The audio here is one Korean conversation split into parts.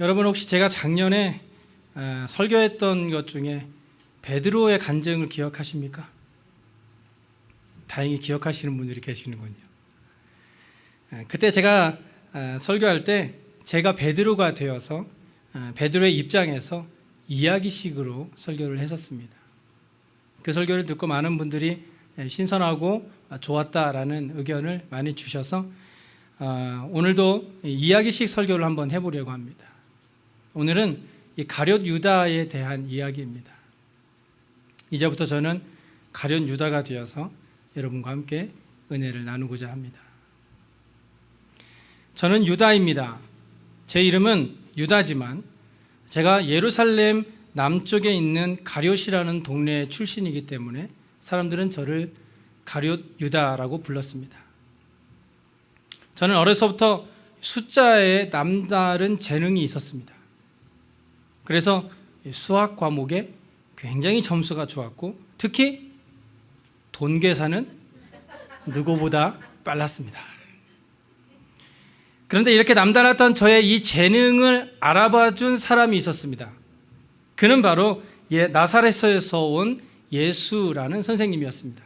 여러분 혹시 제가 작년에 아, 설교했던 것 중에 베드로의 간증을 기억하십니까? 다행히 기억하시는 분들이 계시는군요. 아, 그때 제가 아, 설교할 때 제가 베드로가 되어서 아, 베드로의 입장에서 이야기식으로 설교를 했었습니다. 그 설교를 듣고 많은 분들이 신선하고 좋았다라는 의견을 많이 주셔서 아, 오늘도 이야기식 설교를 한번 해보려고 합니다. 오늘은 이 가룟 유다에 대한 이야기입니다. 이제부터 저는 가룟 유다가 되어서 여러분과 함께 은혜를 나누고자 합니다. 저는 유다입니다. 제 이름은 유다지만 제가 예루살렘 남쪽에 있는 가룟이라는 동네 출신이기 때문에 사람들은 저를 가룟 유다라고 불렀습니다. 저는 어려서부터 숫자에 남다른 재능이 있었습니다. 그래서 수학 과목에 굉장히 점수가 좋았고 특히 돈 계산은 누구보다 빨랐습니다. 그런데 이렇게 남달랐던 저의 이 재능을 알아봐 준 사람이 있었습니다. 그는 바로 예, 나사렛에서 온 예수라는 선생님이었습니다.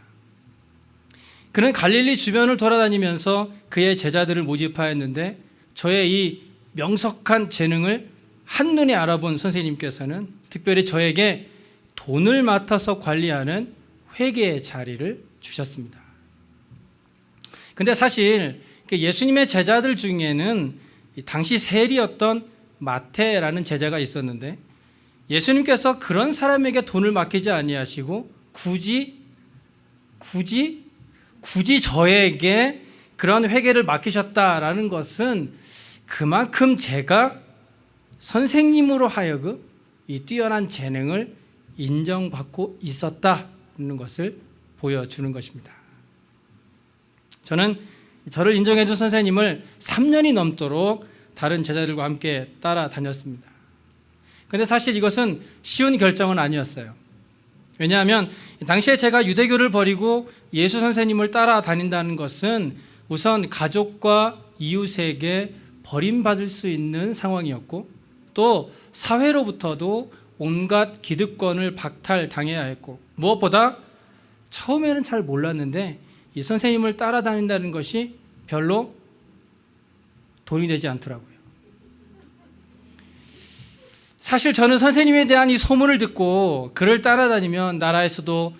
그는 갈릴리 주변을 돌아다니면서 그의 제자들을 모집하였는데 저의 이 명석한 재능을 한눈에 알아본 선생님께서는 특별히 저에게 돈을 맡아서 관리하는 회계의 자리를 주셨습니다. 근데 사실 그 예수님의 제자들 중에는 당시 세리였던 마태라는 제자가 있었는데 예수님께서 그런 사람에게 돈을 맡기지 아니하시고 굳이 굳이 굳이 저에게 그런 회계를 맡기셨다라는 것은 그만큼 제가 선생님으로 하여금 이 뛰어난 재능을 인정받고 있었다는 것을 보여주는 것입니다. 저는 저를 인정해준 선생님을 3년이 넘도록 다른 제자들과 함께 따라다녔습니다. 근데 사실 이것은 쉬운 결정은 아니었어요. 왜냐하면 당시에 제가 유대교를 버리고 예수 선생님을 따라다닌다는 것은 우선 가족과 이웃에게 버림받을 수 있는 상황이었고 또 사회로부터도 온갖 기득권을 박탈당해야 했고 무엇보다 처음에는 잘 몰랐는데 이 선생님을 따라다닌다는 것이 별로 돈이 되지 않더라고요. 사실 저는 선생님에 대한 이 소문을 듣고 그를 따라다니면 나라에서도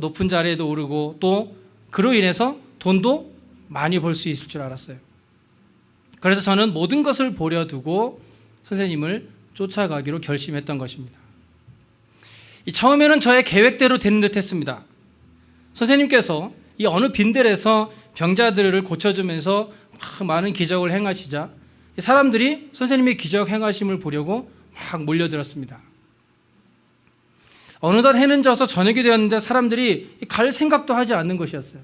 높은 자리에도 오르고 또 그로 인해서 돈도 많이 벌 수 있을 줄 알았어요. 그래서 저는 모든 것을 버려두고 선생님을 쫓아가기로 결심했던 것입니다. 처음에는 저의 계획대로 되는 듯 했습니다. 선생님께서 이 어느 빈들에서 병자들을 고쳐주면서 많은 기적을 행하시자 사람들이 선생님의 기적 행하심을 보려고 막 몰려들었습니다. 어느덧 해는 져서 저녁이 되었는데 사람들이 갈 생각도 하지 않는 것이었어요.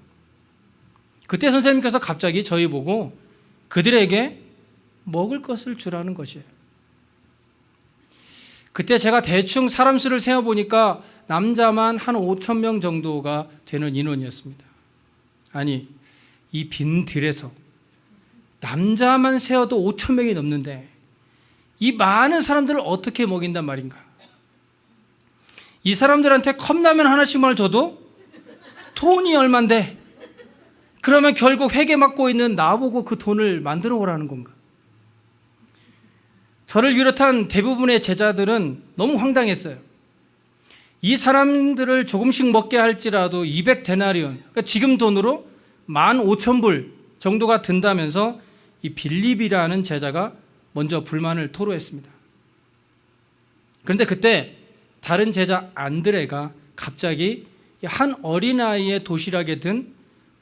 그때 선생님께서 갑자기 저희 보고 그들에게 먹을 것을 주라는 것이에요. 그때 제가 대충 사람 수를 세어 보니까 남자만 한 5천 명 정도가 되는 인원이었습니다. 아니, 이 빈 들에서 남자만 세어도 5천 명이 넘는데 이 많은 사람들을 어떻게 먹인단 말인가? 이 사람들한테 컵라면 하나씩만 줘도 돈이 얼만데 그러면 결국 회계 맡고 있는 나보고 그 돈을 만들어 오라는 건가? 저를 비롯한 대부분의 제자들은 너무 황당했어요. 이 사람들을 조금씩 먹게 할지라도 200데나리온, 그러니까 지금 돈으로 15,000불 정도가 든다면서 이 빌립이라는 제자가 먼저 불만을 토로했습니다. 그런데 그때 다른 제자 안드레가 갑자기 한 어린아이의 도시락에 든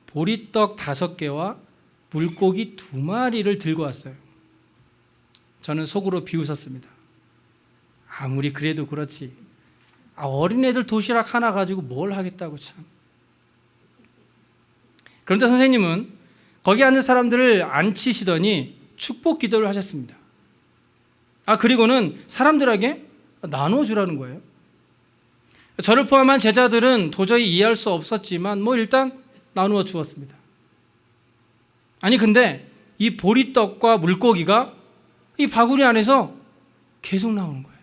보리떡 다섯 개와 물고기 두 마리를 들고 왔어요. 저는 속으로 비웃었습니다. 아무리 그래도 그렇지. 아, 어린애들 도시락 하나 가지고 뭘 하겠다고 참. 그런데 선생님은 거기 앉은 사람들을 앉히시더니 축복 기도를 하셨습니다. 아, 그리고는 사람들에게 나눠주라는 거예요. 저를 포함한 제자들은 도저히 이해할 수 없었지만 뭐 일단 나누어 주었습니다. 아니 근데 이 보리떡과 물고기가 이 바구니 안에서 계속 나오는 거예요.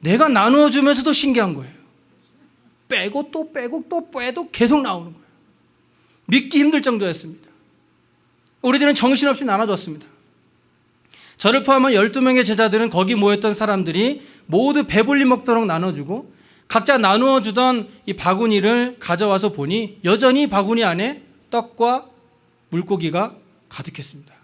내가 나누어 주면서도 신기한 거예요. 빼고 또 빼고 또 빼도 계속 나오는 거예요. 믿기 힘들 정도였습니다. 우리들은 정신없이 나눠줬습니다. 저를 포함한 12명의 제자들은 거기 모였던 사람들이 모두 배불리 먹도록 나눠주고 각자 나누어 주던 이 바구니를 가져와서 보니 여전히 바구니 안에 떡과 물고기가 가득했습니다.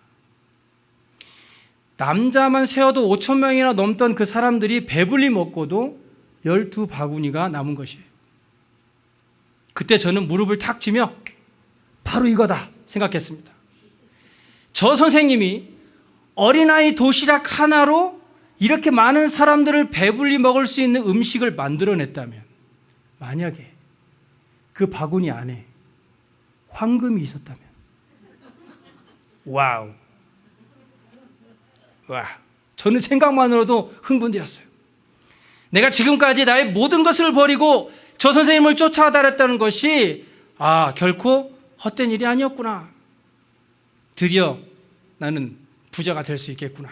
남자만 세어도 5천 명이나 넘던 그 사람들이 배불리 먹고도 12바구니가 남은 것이에요. 그때 저는 무릎을 탁 치며 바로 이거다 생각했습니다. 저 선생님이 어린아이 도시락 하나로 이렇게 많은 사람들을 배불리 먹을 수 있는 음식을 만들어냈다면 만약에 그 바구니 안에 황금이 있었다면 와우 와 저는 생각만으로도 흥분되었어요. 내가 지금까지 나의 모든 것을 버리고 저 선생님을 쫓아다녔다는 것이 아 결코 헛된 일이 아니었구나. 드디어 나는 부자가 될 수 있겠구나.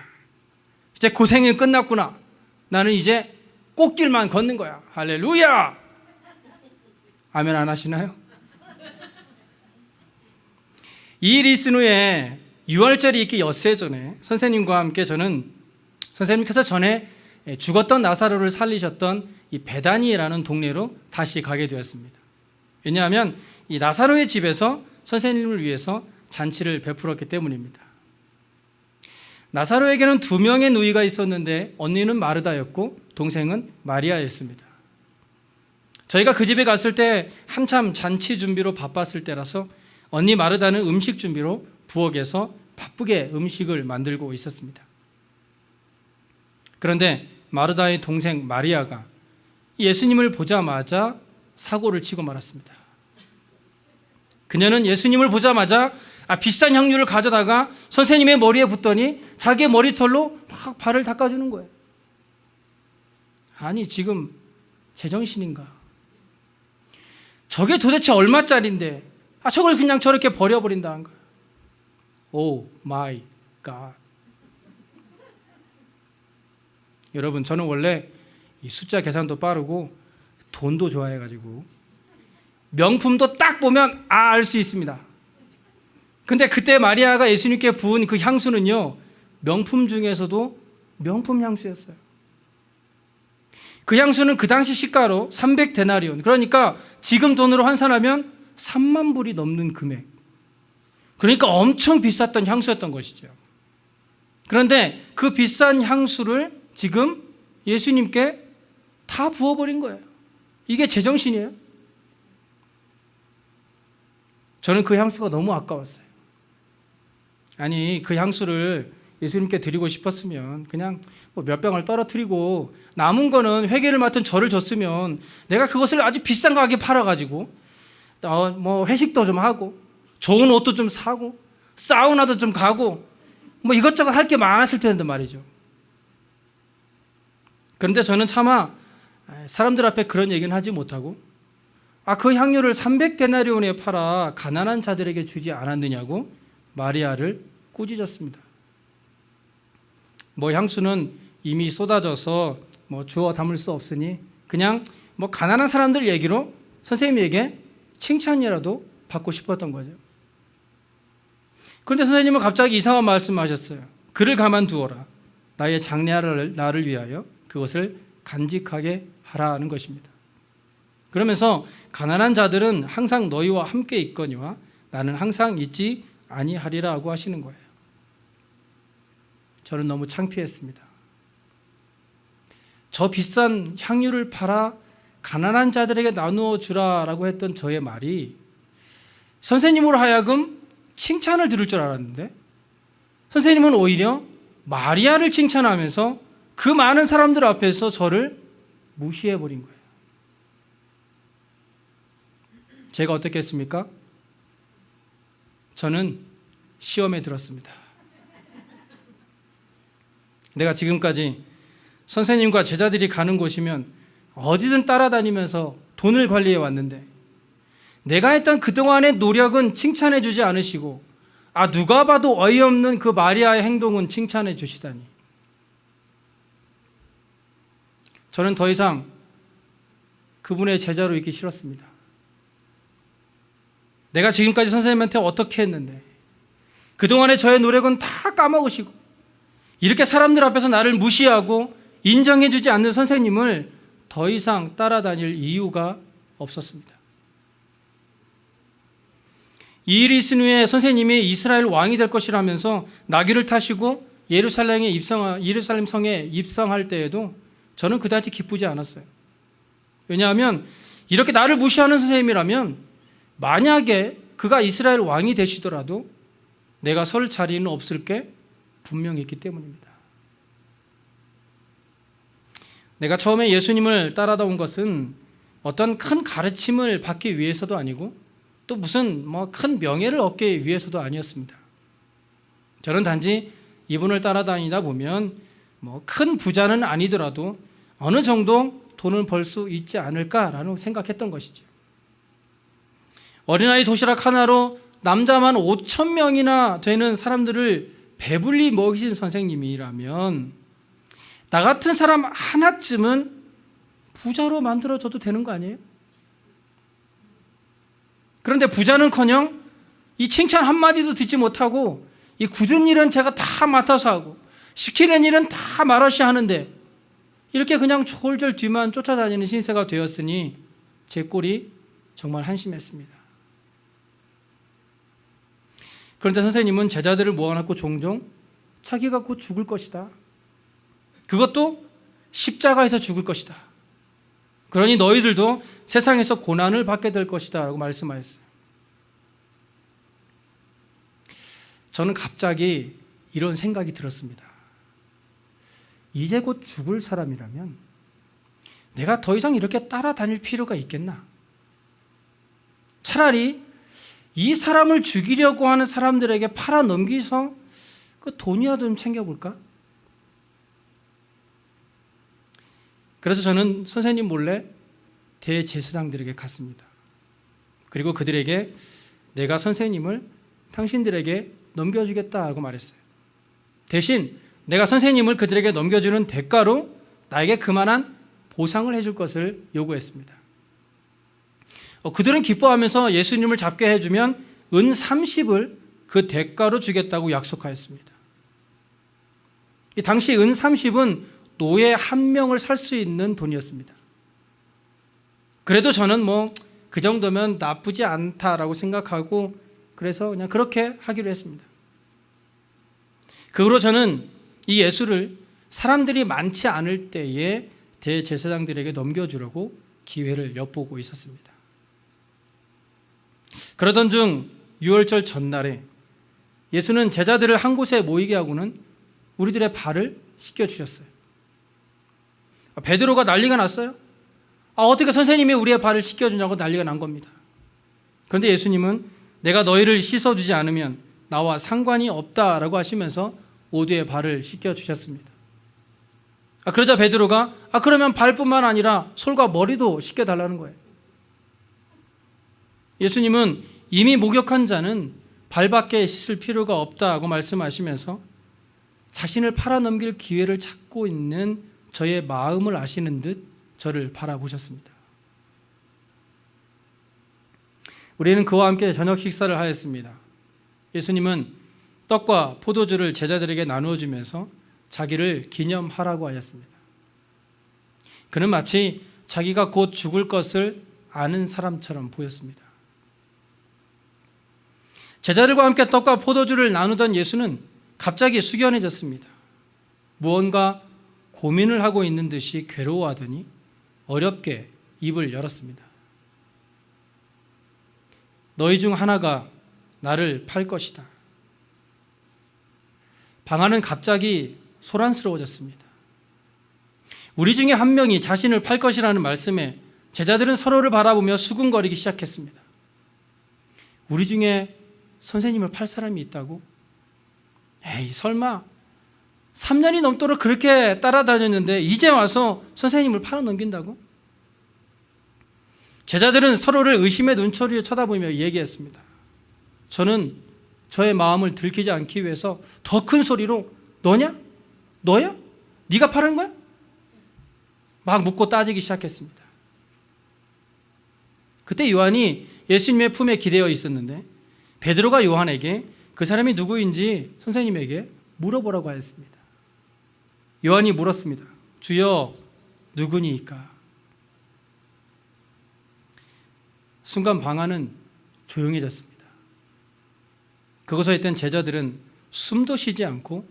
이제 고생이 끝났구나. 나는 이제 꽃길만 걷는 거야. 할렐루야! 아멘 안 하시나요? 이 있은 후에 6월절이 있기 엿새 전에 선생님과 함께 저는 선생님께서 전에 죽었던 나사로를 살리셨던 이 베다니라는 동네로 다시 가게 되었습니다. 왜냐하면 이 나사로의 집에서 선생님을 위해서 잔치를 베풀었기 때문입니다. 나사로에게는 두 명의 누이가 있었는데 언니는 마르다였고 동생은 마리아였습니다. 저희가 그 집에 갔을 때 한참 잔치 준비로 바빴을 때라서 언니 마르다는 음식 준비로 부엌에서 바쁘게 음식을 만들고 있었습니다. 그런데 마르다의 동생 마리아가 예수님을 보자마자 사고를 치고 말았습니다. 그녀는 예수님을 보자마자 아, 비싼 향유를 가져다가 선생님의 머리에 붓더니 자기의 머리털로 막 발을 닦아주는 거예요. 아니, 지금 제정신인가? 저게 도대체 얼마짜린데, 아, 저걸 그냥 저렇게 버려버린다는 거야. 오 마이 갓. 여러분, 저는 원래 이 숫자 계산도 빠르고 돈도 좋아해 가지고 명품도 딱 보면 아, 알 수 있습니다. 근데 그때 마리아가 예수님께 부은 그 향수는요, 명품 중에서도 명품 향수였어요. 그 향수는 그 당시 시가로 300데나리온, 그러니까 지금 돈으로 환산하면 3만 불이 넘는 금액. 그러니까 엄청 비쌌던 향수였던 것이죠. 그런데 그 비싼 향수를 지금 예수님께 다 부어버린 거예요. 이게 제정신이에요. 저는 그 향수가 너무 아까웠어요. 아니, 그 향수를 예수님께 드리고 싶었으면 그냥 뭐몇 병을 떨어뜨리고 남은 거는 회개를 맡은 저를 줬으면 내가 그것을 아주 비싼 가격에 팔아가지고 어, 뭐 회식도 좀 하고 좋은 옷도 좀 사고 사우나도 좀 가고 뭐 이것저것 할 게 많았을 텐데 말이죠. 그런데 저는 차마 사람들 앞에 그런 얘기는 하지 못하고 아 그 향유를 300데나리온에 팔아 가난한 자들에게 주지 않았느냐고 마리아를 꾸짖었습니다. 뭐 향수는 이미 쏟아져서 뭐 주워 담을 수 없으니 그냥 뭐 가난한 사람들 얘기로 선생님에게 칭찬이라도 받고 싶었던 거죠. 그런데 선생님은 갑자기 이상한 말씀하셨어요. 그를 가만두어라. 나의 장래를 나를 위하여 그것을 간직하게 하라는 것입니다. 그러면서 가난한 자들은 항상 너희와 함께 있거니와 나는 항상 있지 아니하리라고 하시는 거예요. 저는 너무 창피했습니다. 저 비싼 향유를 팔아 가난한 자들에게 나누어 주라라고 했던 저의 말이 선생님으로 하여금 칭찬을 들을 줄 알았는데 선생님은 오히려 마리아를 칭찬하면서 그 많은 사람들 앞에서 저를 무시해 버린 거예요. 제가 어떻게 했습니까? 저는 시험에 들었습니다. 내가 지금까지 선생님과 제자들이 가는 곳이면 어디든 따라다니면서 돈을 관리해 왔는데 내가 했던 그동안의 노력은 칭찬해 주지 않으시고 아 누가 봐도 어이없는 그 마리아의 행동은 칭찬해 주시다니 저는 더 이상 그분의 제자로 있기 싫었습니다. 내가 지금까지 선생님한테 어떻게 했는데 그동안의 저의 노력은 다 까먹으시고 이렇게 사람들 앞에서 나를 무시하고 인정해주지 않는 선생님을 더 이상 따라다닐 이유가 없었습니다. 이 일이 있은 후에 선생님이 이스라엘 왕이 될 것이라면서 나귀를 타시고 예루살렘에 입성 예루살렘 성에 입성할 때에도 저는 그다지 기쁘지 않았어요. 왜냐하면 이렇게 나를 무시하는 선생님이라면 만약에 그가 이스라엘 왕이 되시더라도 내가 설 자리는 없을 게 분명히 있기 때문입니다. 내가 처음에 예수님을 따라다온 것은 어떤 큰 가르침을 받기 위해서도 아니고 또 무슨 뭐 큰 명예를 얻기 위해서도 아니었습니다. 저는 단지 이분을 따라다니다 보면 뭐 큰 부자는 아니더라도 어느 정도 돈을 벌 수 있지 않을까라는 생각했던 것이죠. 어린아이 도시락 하나로 남자만 5천 명이나 되는 사람들을 배불리 먹이신 선생님이라면 나 같은 사람 하나쯤은 부자로 만들어줘도 되는 거 아니에요? 그런데 부자는커녕 이 칭찬 한마디도 듣지 못하고 이 굳은 일은 제가 다 맡아서 하고 시키는 일은 다 말하시 하는데 이렇게 그냥 졸졸 뒤만 쫓아다니는 신세가 되었으니 제 꼴이 정말 한심했습니다. 그런데 선생님은 제자들을 모아놓고 종종 자기가 곧 죽을 것이다. 그것도 십자가에서 죽을 것이다. 그러니 너희들도 세상에서 고난을 받게 될 것이다. 라고 말씀하셨어요. 저는 갑자기 이런 생각이 들었습니다. 이제 곧 죽을 사람이라면 내가 더 이상 이렇게 따라다닐 필요가 있겠나? 차라리 이 사람을 죽이려고 하는 사람들에게 팔아 넘기서 그 돈이라도 좀 챙겨볼까? 그래서 저는 선생님 몰래 대제사장들에게 갔습니다. 그리고 그들에게 내가 선생님을 당신들에게 넘겨주겠다고 말했어요. 대신 내가 선생님을 그들에게 넘겨주는 대가로 나에게 그만한 보상을 해줄 것을 요구했습니다. 어, 그들은 기뻐하면서 예수님을 잡게 해주면 은 30을 그 대가로 주겠다고 약속하였습니다. 이 당시 은 30은 노예 한 명을 살 수 있는 돈이었습니다. 그래도 저는 뭐 그 정도면 나쁘지 않다라고 생각하고 그래서 그냥 그렇게 하기로 했습니다. 그 후로 저는 이 예수를 사람들이 많지 않을 때에 대제사장들에게 넘겨주려고 기회를 엿보고 있었습니다. 그러던 중 6월절 전날에 예수는 제자들을 한 곳에 모이게 하고는 우리들의 발을 씻겨 주셨어요. 베드로가 난리가 났어요. 아, 어떻게 선생님이 우리의 발을 씻겨 주냐고 난리가 난 겁니다. 그런데 예수님은 내가 너희를 씻어 주지 않으면 나와 상관이 없다라고 하시면서 모두의 발을 씻겨 주셨습니다. 아, 그러자 베드로가 아 그러면 발뿐만 아니라 솔과 머리도 씻겨 달라는 거예요. 예수님은 이미 목욕한 자는 발밖에 씻을 필요가 없다고 말씀하시면서 자신을 팔아넘길 기회를 찾고 있는 저의 마음을 아시는 듯 저를 바라보셨습니다. 우리는 그와 함께 저녁 식사를 하였습니다. 예수님은 떡과 포도주를 제자들에게 나누어 주면서 자기를 기념하라고 하였습니다. 그는 마치 자기가 곧 죽을 것을 아는 사람처럼 보였습니다. 제자들과 함께 떡과 포도주를 나누던 예수는 갑자기 숙연해졌습니다. 무언가 고민을 하고 있는 듯이 괴로워하더니 어렵게 입을 열었습니다. 너희 중 하나가 나를 팔 것이다. 방안은 갑자기 소란스러워졌습니다. 우리 중에 한 명이 자신을 팔 것이라는 말씀에 제자들은 서로를 바라보며 수군거리기 시작했습니다. 우리 중에 선생님을 팔 사람이 있다고? 에이, 설마 3년이 넘도록 그렇게 따라다녔는데 이제 와서 선생님을 팔아 넘긴다고? 제자들은 서로를 의심의 눈초리로 쳐다보며 얘기했습니다. 저는 저의 마음을 들키지 않기 위해서 더 큰 소리로 너냐? 너야? 네가 파는 거야? 막 묻고 따지기 시작했습니다. 그때 요한이 예수님의 품에 기대어 있었는데 베드로가 요한에게 그 사람이 누구인지 선생님에게 물어보라고 하였습니다. 요한이 물었습니다. 주여 누구니까? 순간 방 안은 조용해졌습니다. 그곳에 있던 제자들은 숨도 쉬지 않고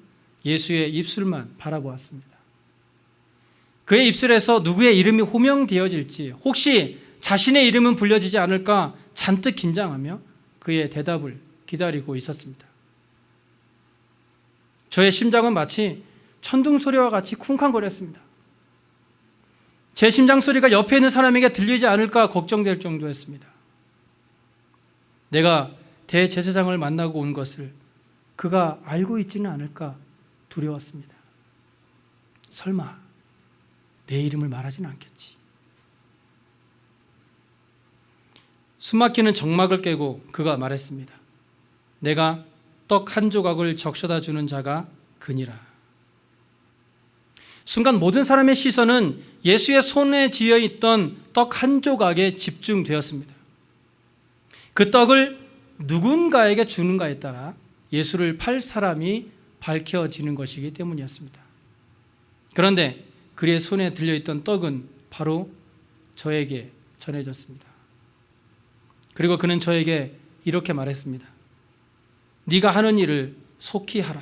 예수의 입술만 바라보았습니다. 그의 입술에서 누구의 이름이 호명되어질지 혹시 자신의 이름은 불려지지 않을까 잔뜩 긴장하며 그의 대답을 기다리고 있었습니다. 저의 심장은 마치 천둥 소리와 같이 쿵쾅거렸습니다. 제 심장 소리가 옆에 있는 사람에게 들리지 않을까 걱정될 정도였습니다. 내가 대제사장을 만나고 온 것을 그가 알고 있지는 않을까 두려웠습니다. 설마 내 이름을 말하지는 않겠지. 숨막히는 정막을 깨고 그가 말했습니다. 내가 떡 한 조각을 적셔다 주는 자가 그니라. 순간 모든 사람의 시선은 예수의 손에 쥐어 있던 떡 한 조각에 집중되었습니다. 그 떡을 누군가에게 주는가에 따라 예수를 팔 사람이 밝혀지는 것이기 때문이었습니다. 그런데 그의 손에 들려있던 떡은 바로 저에게 전해졌습니다. 그리고 그는 저에게 이렇게 말했습니다. 네가 하는 일을 속히 하라.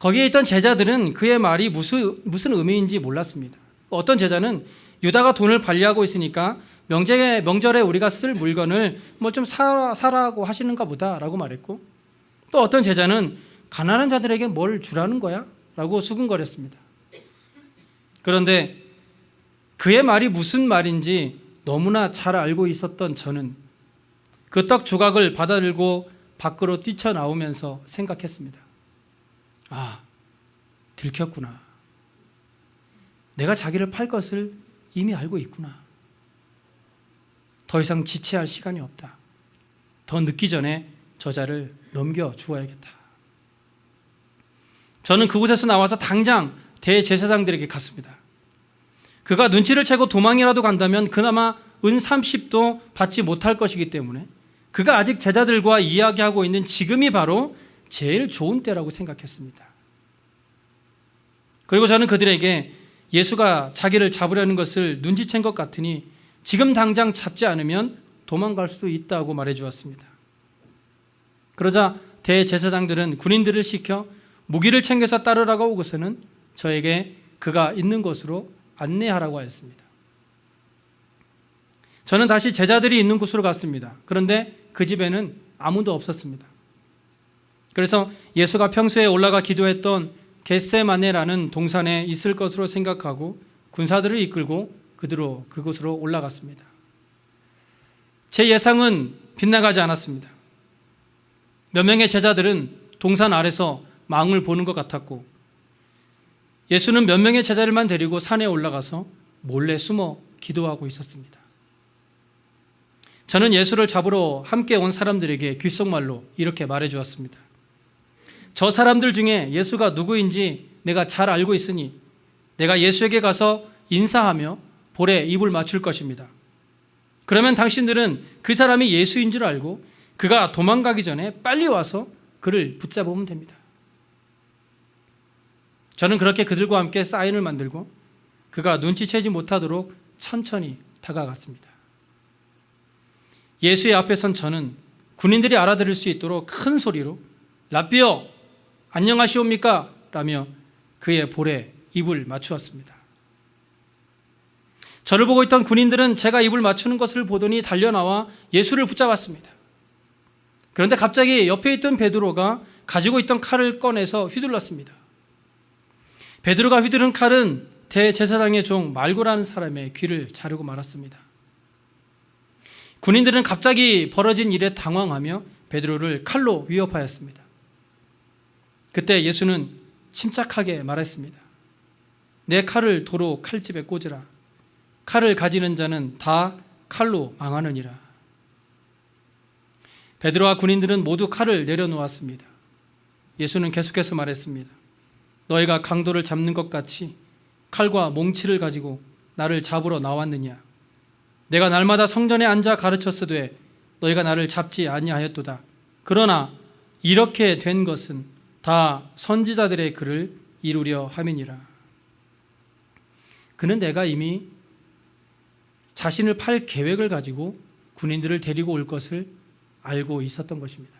거기에 있던 제자들은 그의 말이 무슨, 무슨 의미인지 몰랐습니다. 어떤 제자는 유다가 돈을 관리하고 있으니까 명절에, 명절에 우리가 쓸 물건을 뭐 좀 사라, 사라고 하시는가 보다라고 말했고 또 어떤 제자는 가난한 자들에게 뭘 주라는 거야? 라고 수근거렸습니다. 그런데 그의 말이 무슨 말인지 너무나 잘 알고 있었던 저는 그 떡 조각을 받아들고 밖으로 뛰쳐나오면서 생각했습니다. 아, 들켰구나. 내가 자기를 팔 것을 이미 알고 있구나. 더 이상 지체할 시간이 없다. 더 늦기 전에 저자를 넘겨 주어야겠다. 저는 그곳에서 나와서 당장 대제사장들에게 갔습니다. 그가 눈치를 채고 도망이라도 간다면 그나마 은 30도 받지 못할 것이기 때문에 그가 아직 제자들과 이야기하고 있는 지금이 바로 제일 좋은 때라고 생각했습니다. 그리고 저는 그들에게 예수가 자기를 잡으려는 것을 눈치챈 것 같으니 지금 당장 잡지 않으면 도망갈 수도 있다고 말해 주었습니다. 그러자 대제사장들은 군인들을 시켜 무기를 챙겨서 따르라고 오고서는 저에게 그가 있는 곳으로 안내하라고 하였습니다. 저는 다시 제자들이 있는 곳으로 갔습니다. 그런데 그 집에는 아무도 없었습니다. 그래서 예수가 평소에 올라가 기도했던 겟세마네라는 동산에 있을 것으로 생각하고 군사들을 이끌고 그대로 그곳으로 올라갔습니다. 제 예상은 빗나가지 않았습니다. 몇 명의 제자들은 동산 아래서 망을 보는 것 같았고 예수는 몇 명의 제자들만 데리고 산에 올라가서 몰래 숨어 기도하고 있었습니다. 저는 예수를 잡으러 함께 온 사람들에게 귓속말로 이렇게 말해 주었습니다. 저 사람들 중에 예수가 누구인지 내가 잘 알고 있으니 내가 예수에게 가서 인사하며 볼에 입을 맞출 것입니다. 그러면 당신들은 그 사람이 예수인 줄 알고 그가 도망가기 전에 빨리 와서 그를 붙잡으면 됩니다. 저는 그렇게 그들과 함께 사인을 만들고 그가 눈치채지 못하도록 천천히 다가갔습니다. 예수의 앞에 선 저는 군인들이 알아들을 수 있도록 큰 소리로 라비오 안녕하시옵니까? 라며 그의 볼에 입을 맞추었습니다. 저를 보고 있던 군인들은 제가 입을 맞추는 것을 보더니 달려나와 예수를 붙잡았습니다. 그런데 갑자기 옆에 있던 베드로가 가지고 있던 칼을 꺼내서 휘둘렀습니다. 베드로가 휘두른 칼은 대제사장의 종 말고라는 사람의 귀를 자르고 말았습니다. 군인들은 갑자기 벌어진 일에 당황하며 베드로를 칼로 위협하였습니다. 그때 예수는 침착하게 말했습니다. 내 칼을 도로 칼집에 꽂으라. 칼을 가지는 자는 다 칼로 망하느니라. 베드로와 군인들은 모두 칼을 내려놓았습니다. 예수는 계속해서 말했습니다. 너희가 강도를 잡는 것 같이 칼과 몽치를 가지고 나를 잡으러 나왔느냐? 내가 날마다 성전에 앉아 가르쳤으되 너희가 나를 잡지 아니하였도다. 그러나 이렇게 된 것은 다 선지자들의 글을 이루려 함이니라. 그는 내가 이미 자신을 팔 계획을 가지고 군인들을 데리고 올 것을 알고 있었던 것입니다.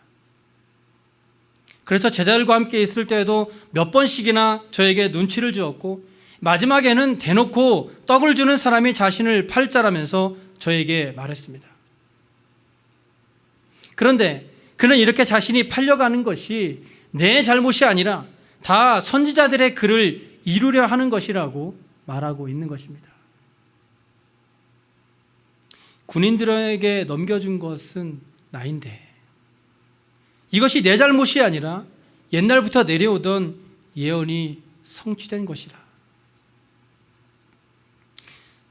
그래서 제자들과 함께 있을 때에도 몇 번씩이나 저에게 눈치를 주었고 마지막에는 대놓고 떡을 주는 사람이 자신을 팔자라면서 저에게 말했습니다. 그런데 그는 이렇게 자신이 팔려가는 것이 내 잘못이 아니라 다 선지자들의 글을 이루려 하는 것이라고 말하고 있는 것입니다. 군인들에게 넘겨준 것은 나인데 이것이 내 잘못이 아니라 옛날부터 내려오던 예언이 성취된 것이라.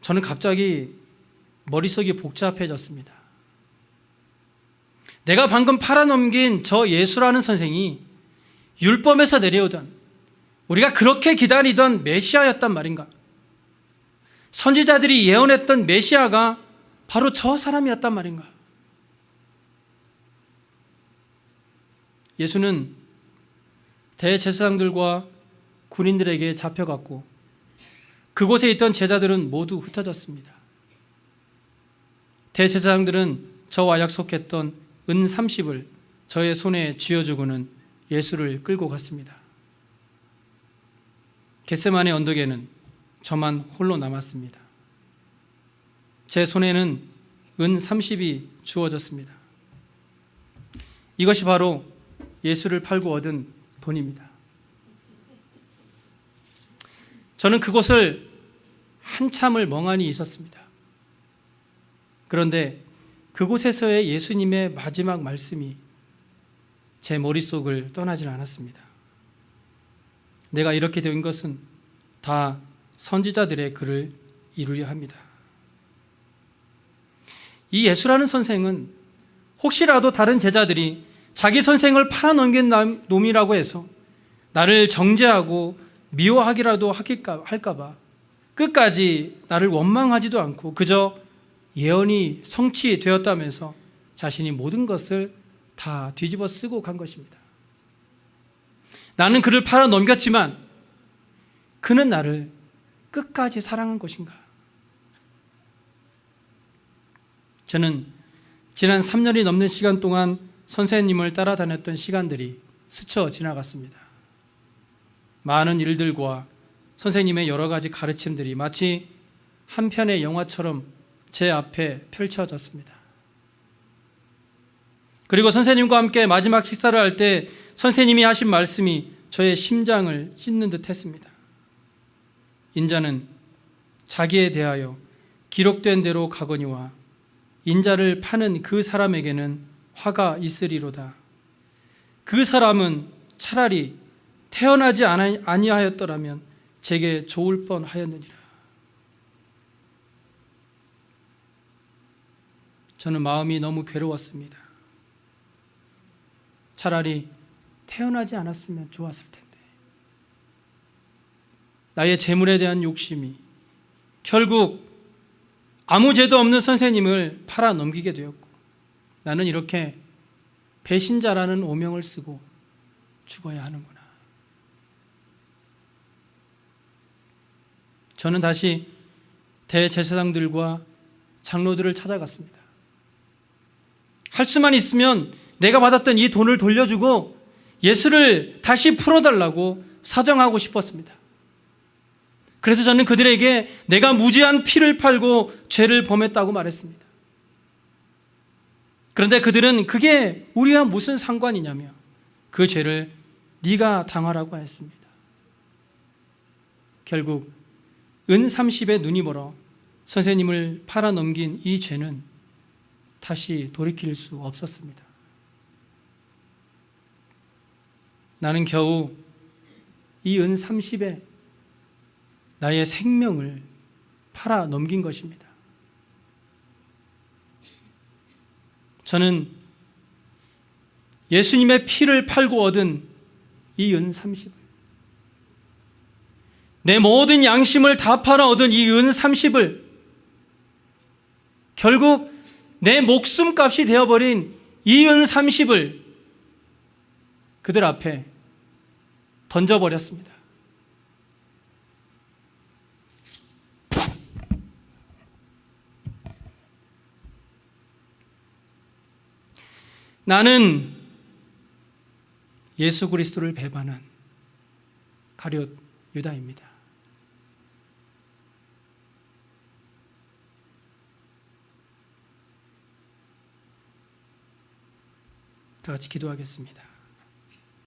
저는 갑자기 머릿속이 복잡해졌습니다. 내가 방금 팔아넘긴 저 예수라는 선생이 율법에서 내려오던 우리가 그렇게 기다리던 메시아였단 말인가? 선지자들이 예언했던 메시아가 바로 저 사람이었단 말인가? 예수는 대제사장들과 군인들에게 잡혀갔고 그곳에 있던 제자들은 모두 흩어졌습니다. 대제사장들은 저와 약속했던 은 30을 저의 손에 쥐어주고는 예수를 끌고 갔습니다. 겟세만의 언덕에는 저만 홀로 남았습니다. 제 손에는 은 30이 주어졌습니다. 이것이 바로 예수를 팔고 얻은 돈입니다. 저는 그곳을 한참을 멍하니 있었습니다. 그런데 그곳에서의 예수님의 마지막 말씀이 제 머릿속을 떠나질 않았습니다. 내가 이렇게 된 것은 다 선지자들의 글을 이루려 합니다. 이 예수라는 선생은 혹시라도 다른 제자들이 자기 선생을 팔아넘긴 놈이라고 해서 나를 정죄하고 미워하기라도 할까봐 끝까지 나를 원망하지도 않고 그저 예언이 성취되었다면서 자신이 모든 것을 다 뒤집어 쓰고 간 것입니다. 나는 그를 팔아 넘겼지만 그는 나를 끝까지 사랑한 것인가? 저는 지난 3년이 넘는 시간 동안 선생님을 따라다녔던 시간들이 스쳐 지나갔습니다. 많은 일들과 선생님의 여러 가지 가르침들이 마치 한 편의 영화처럼 제 앞에 펼쳐졌습니다. 그리고 선생님과 함께 마지막 식사를 할 때 선생님이 하신 말씀이 저의 심장을 찢는 듯 했습니다. 인자는 자기에 대하여 기록된 대로 가거니와 인자를 파는 그 사람에게는 화가 있으리로다. 그 사람은 차라리 태어나지 아니하였더라면 제게 좋을 뻔하였느니라. 저는 마음이 너무 괴로웠습니다. 차라리 태어나지 않았으면 좋았을 텐데. 나의 재물에 대한 욕심이 결국 아무 죄도 없는 선생님을 팔아 넘기게 되었고 나는 이렇게 배신자라는 오명을 쓰고 죽어야 하는구나. 저는 다시 대제사장들과 장로들을 찾아갔습니다. 할 수만 있으면 내가 받았던 이 돈을 돌려주고 예수를 다시 풀어달라고 사정하고 싶었습니다. 그래서 저는 그들에게 내가 무지한 피를 팔고 죄를 범했다고 말했습니다. 그런데 그들은 그게 우리와 무슨 상관이냐며 그 죄를 네가 당하라고 했습니다. 결국 은 30에 눈이 멀어 선생님을 팔아 넘긴 이 죄는 다시 돌이킬 수 없었습니다. 나는 겨우 이 은 30에 나의 생명을 팔아 넘긴 것입니다. 저는 예수님의 피를 팔고 얻은 이 은 30을 내 모든 양심을 다 팔아 얻은 이 은 30을 결국 내 목숨값이 되어버린 이 은 30을 그들 앞에 던져버렸습니다. 나는 예수 그리스도를 배반한 가룟 유다입니다. 다 같이 기도하겠습니다.